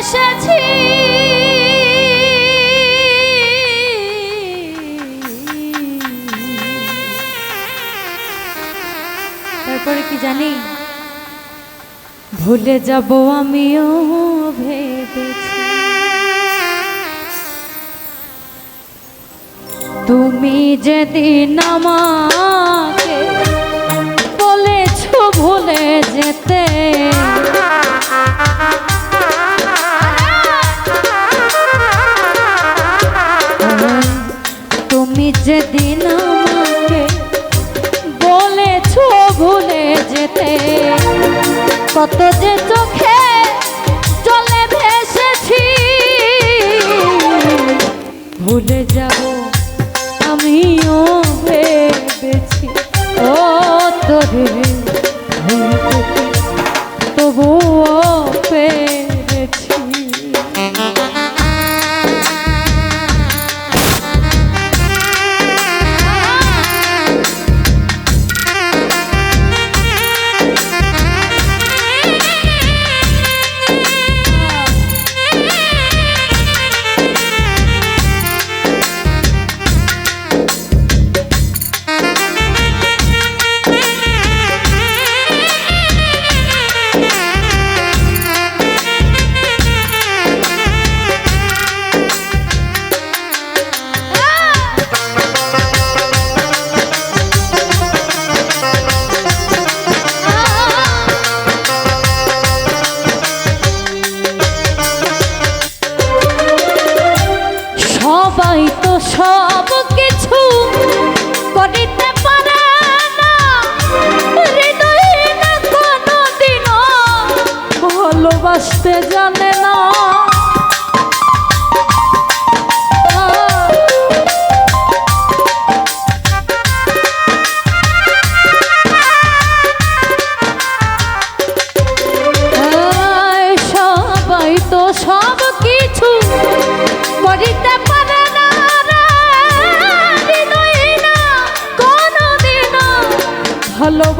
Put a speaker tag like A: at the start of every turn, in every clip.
A: ভেসেছি তারপরে কি জানি? ভুলে যাব আমিও ভেবেছি। তুমি যেদিন আমাকে যেদিন আমাকে ভুলে যেতে কত যে চোখে চলে ভেসেছি ভুলে যাব আমিও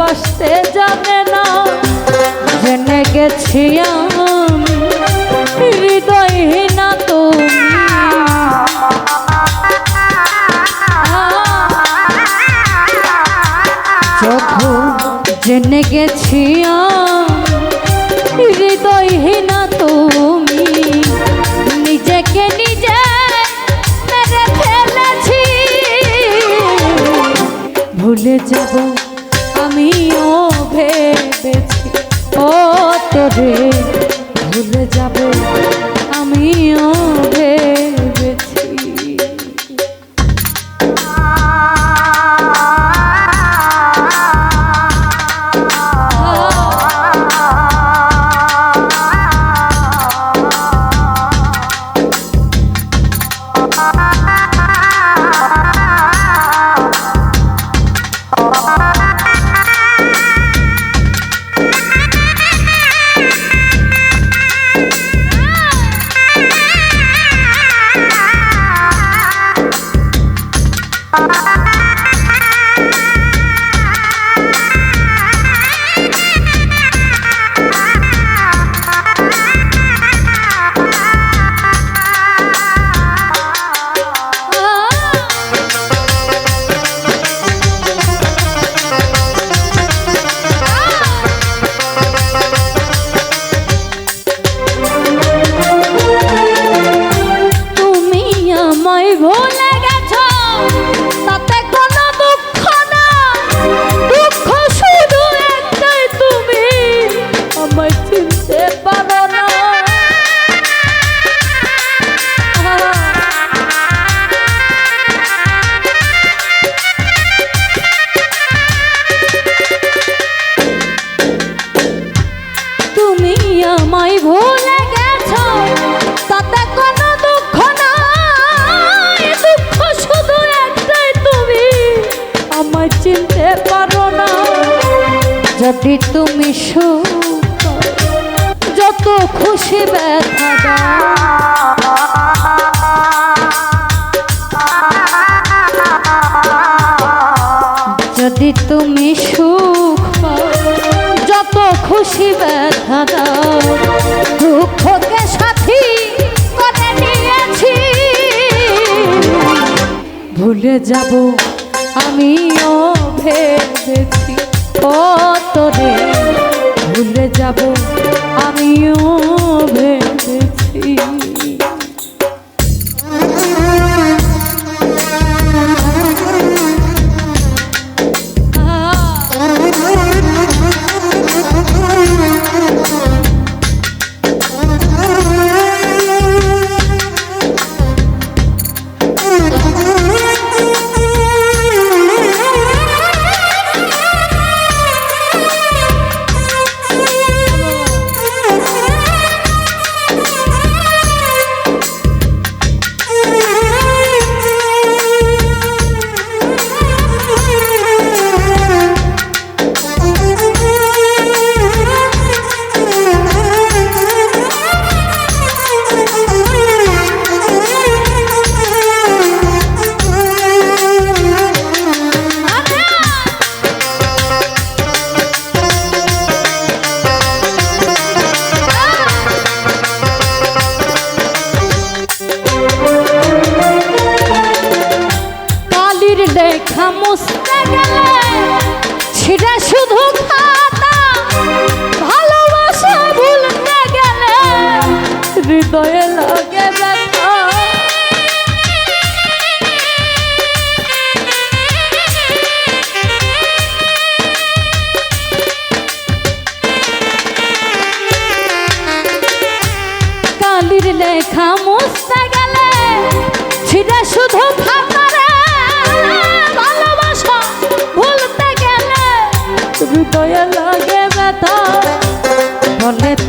A: ভালোবাসতে জানে না। জেনে গেছি আমি হৃদয়হীনা জেনে গেছি হৃদয়হীনা ভুলে যাব আমিও ভেবেছি ও তোরে। যদি তুমি সুখ, যত খুশি ব্যথা যদি তুমি সুখ, যত খুশি ব্যথা দুঃখকে সাথী করে নিয়েছি। ভুলে যাব আমিও ভেবেছি ও তোরে ভুলে যাব আমিও ভেবেছি।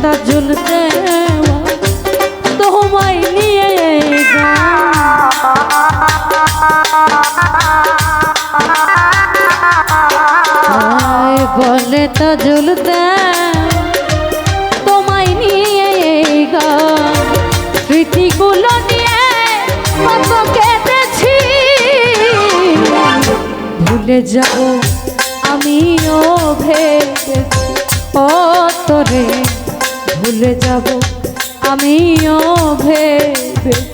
A: বলে তা ঝুলতে তোমায় নিয়ে বলে তা ঝুলতে তোমায় নিয়ে স্মৃতিগুলো নিয়ে কত কেটেছি ভুলে যাব আমিও ভেবেছি। ও ভুলে যাব আমিও ভেবেছি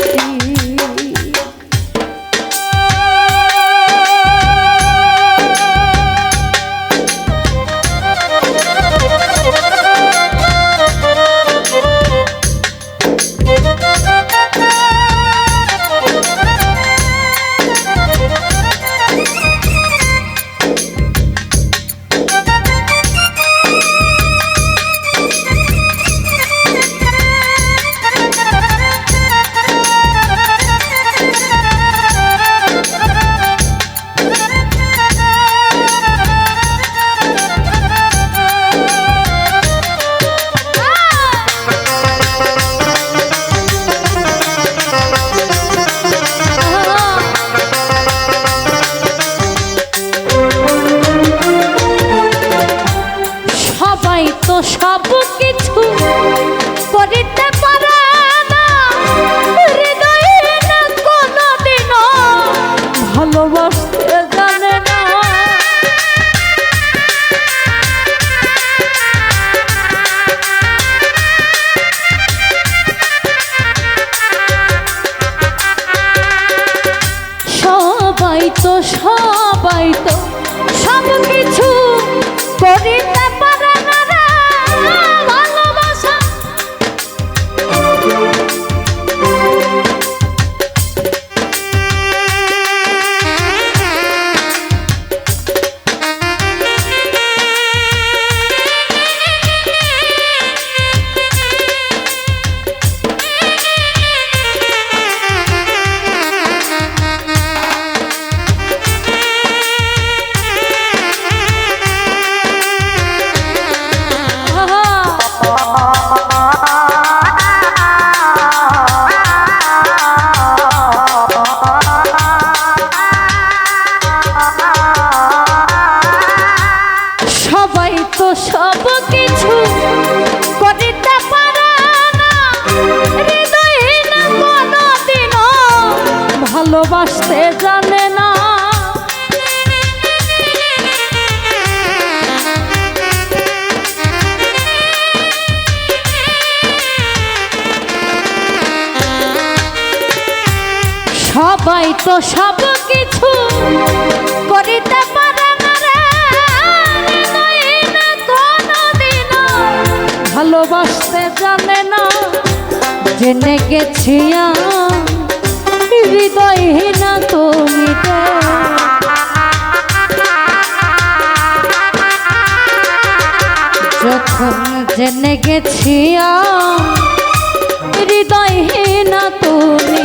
A: সব কিছু করিতে পারে না রে। হৃদয়ে না, কোনোদিনও ভালোবাসতে জানে না। জেনে গেছি হৃদয়হীন তুমি যখন জেনে গেছি হৃদয়হীন তুমি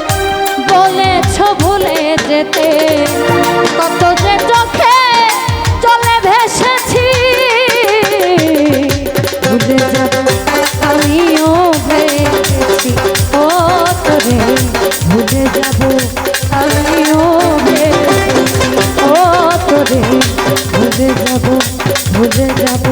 A: বলেছ ভুলে যেতে। কত যে চোখে চলে ভেসেছি, ভুলে যাব আমিও ভেবেছি ও তোরে, ভুলে যাব আমিও ভেবেছি ও তোরে, ভুলে যাব ভুলে যাব।